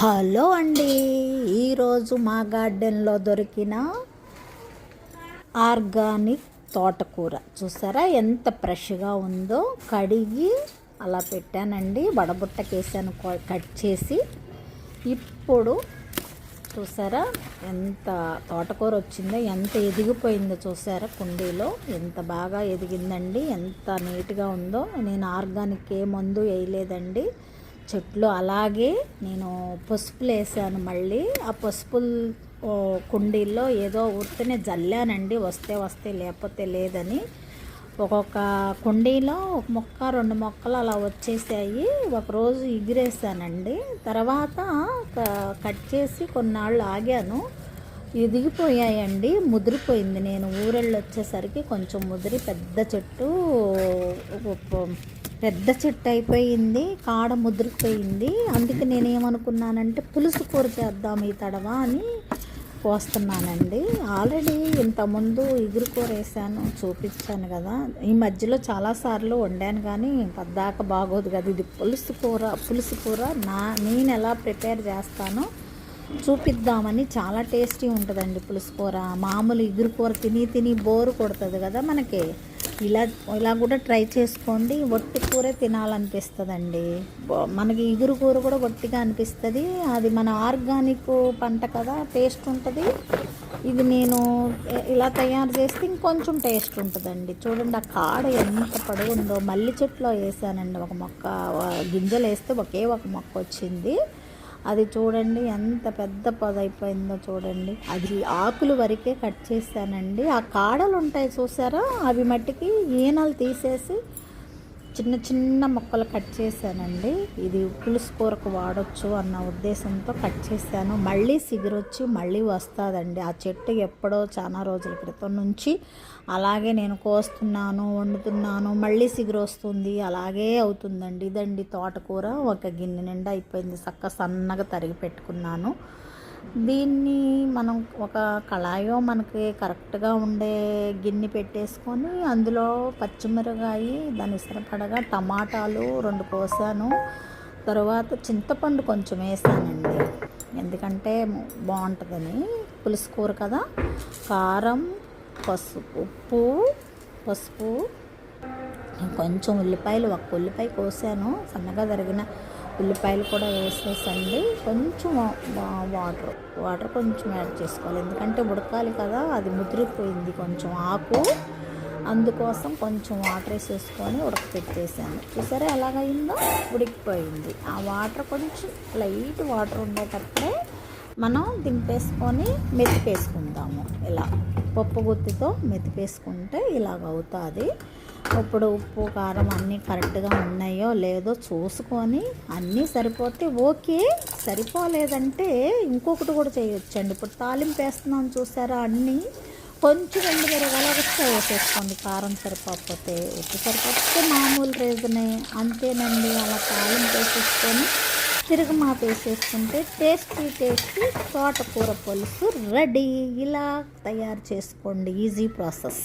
Hello అండి. ఈరోజు మా గార్డెన్లో దొరికిన ఆర్గానిక్ తోటకూర. చూసారా ఎంత ఫ్రెష్గా ఉందో? కడిగి అలా పెట్టానండి. వడబుట్టకేసాను కట్ చేసి. ఇప్పుడు చూసారా ఎంత తోటకూర వచ్చిందో ఎంత ఎదిగిపోయిందో చూసారా కుండీలో. ఎంత బాగా ఎదిగిందండి ఎంత నీట్గా ఉందో. నేను ఆర్గానిక్ ఏ మందు వేయలేదండి. చెట్లు అలాగే నేను పసుపులు వేసాను మళ్ళీ. ఆ పసుపులు కుండీల్లో ఏదో ఉడితేనే జల్లానండి వస్తే వస్తే లేకపోతే లేదని. ఒక్కొక్క కుండీలో ఒక మొక్క రెండు మొక్కలు అలా వచ్చేసాయి. ఒకరోజు ఎగిరేసానండి. తర్వాత క- కట్ చేసి కొన్నాళ్ళు ఆగాను. ఎదిగిపోయాయండి ముదిరిపోయింది. నేను ఊరెళ్ళు వచ్చేసరికి కొంచెం ముదిరి పెద్ద చెట్టు పెద్ద చెట్టు అయిపోయింది కాడ ముదిరిపోయింది. అందుకే నేను ఏమనుకున్నానంటే పులుసు కూర చేద్దాం ఈ తడవ అని పోస్తున్నానండి ఆల్రెడీ ఇంతకుముందు ఇగురు కూర వేసాను చూపించాను కదా. ఈ మధ్యలో చాలాసార్లు వండాను కానీ పద్దాక బాగోదు కదా. ఇది పులుసు కూర పులుసు కూర నా నేను ఎలా ప్రిపేర్ చేస్తానో చూపిద్దామని చాలా టేస్టీ ఉంటుందండి పులుసు కూర. మామూలు ఇగురు కూర తిని తిని బోరు కొడుతుంది కదా మనకి. ఇలా ఇలా కూడా ట్రై చేసుకోండి. వట్టి కూరే తినాలనిపిస్తుందండి. మనకి ఇగురు కూర కూడా వట్టిగా అనిపిస్తుంది. అది మన ఆర్గానిక్ పంట కదా టేస్ట్ ఉంటుంది. ఇది నేను ఇలా తయారు చేస్తే ఇంకొంచెం టేస్ట్ ఉంటుందండి. చూడండి ఆ కాడ ఎంత పొడవు ఉందో మల్లి చెట్లో వేసానండి. ఒక మొక్క గింజలు వేస్తే ఒకే ఒక మొక్క వచ్చింది. అది చూడండి ఎంత పెద్ద పొద అయిపోయిందో చూడండి. అది ఆకులు వరకే కట్ చేశానండి. ఆ కాడలు ఉంటాయి చూసారా? అవి మట్టికి ఈనలు తీసేసి చిన్న చిన్న మొక్కలు కట్ చేశానండి. ఇది పులుసు కూరకు వాడొచ్చు అన్న ఉద్దేశంతో కట్ చేశాను. మళ్ళీ సిగురొచ్చి మళ్ళీ వస్తుందండి. ఆ చెట్టు ఎప్పుడో చాలా రోజుల క్రితం నుంచి అలాగే నేను కోస్తున్నాను వండుతున్నాను మళ్ళీ సిగురు వస్తుంది అలాగే అవుతుందండి. ఇదండి తోటకూర. ఒక గిన్నె నిండా అయిపోయింది. చక్క సన్నగా తరిగి పెట్టుకున్నాను. దీన్ని మనం ఒక కళాయో మనకి కరెక్ట్గా ఉండే గిన్నె పెట్టేసుకొని అందులో పచ్చిమిరకాయ దాని సరిపడగా టమాటాలు రెండు కోసాను. తర్వాత చింతపండు కొంచెం వేసానండి. ఎందుకంటే బాగుంటుందని. పులుసు కూర కదా. కారం పసుపు ఉప్పు పసుపు. కొంచెం ఉల్లిపాయలు ఒక ఉల్లిపాయ కోసాను. సన్నగా జరిగిన ఉల్లిపాయలు కూడా వేసేసండి. కొంచెం వాటర్ వాటర్ కొంచెం యాడ్ చేసుకోవాలి. ఎందుకంటే ఉడకాలి కదా అది ముదిరిపోయింది కొంచెం ఆకు. అందుకోసం కొంచెం వాటర్ వేసేసుకొని ఉడకపెట్టేసాను. చూసారా ఎలాగైందో ఉడికిపోయింది. ఆ వాటర్ కొంచెం లైట్ వాటర్ ఉండేటప్పుడే మనం దింపేసుకొని మెతిపేసుకుందాము ఇలా పప్పు గుత్తితో మెతిపేసుకుంటే ఇలాగ అవుతుంది ఇప్పుడు ఉప్పు కారం అన్నీ కరెక్ట్గా ఉన్నాయో లేదో చూసుకొని అన్నీ సరిపోతే ఓకే. సరిపోలేదంటే ఇంకొకటి కూడా చేయొచ్చండి. ఇప్పుడు తాలింపు వేస్తున్నాం చూసారా అన్నీ? కొంచెం రెండు మిరగాలు ఒకటి వేసేసుకోండి కారం సరిపోకపోతే ఉప్పు సరిపోతే మామూలు రీజనే అంతేనండి. అలా తాలింపు వేసేసుకొని తిరుగుమాత వేసేసుకుంటే టేస్టీ టేస్టీ తోటకూర పులుసు రెడీ. ఇలా తయారు చేసుకోండి. Easy process.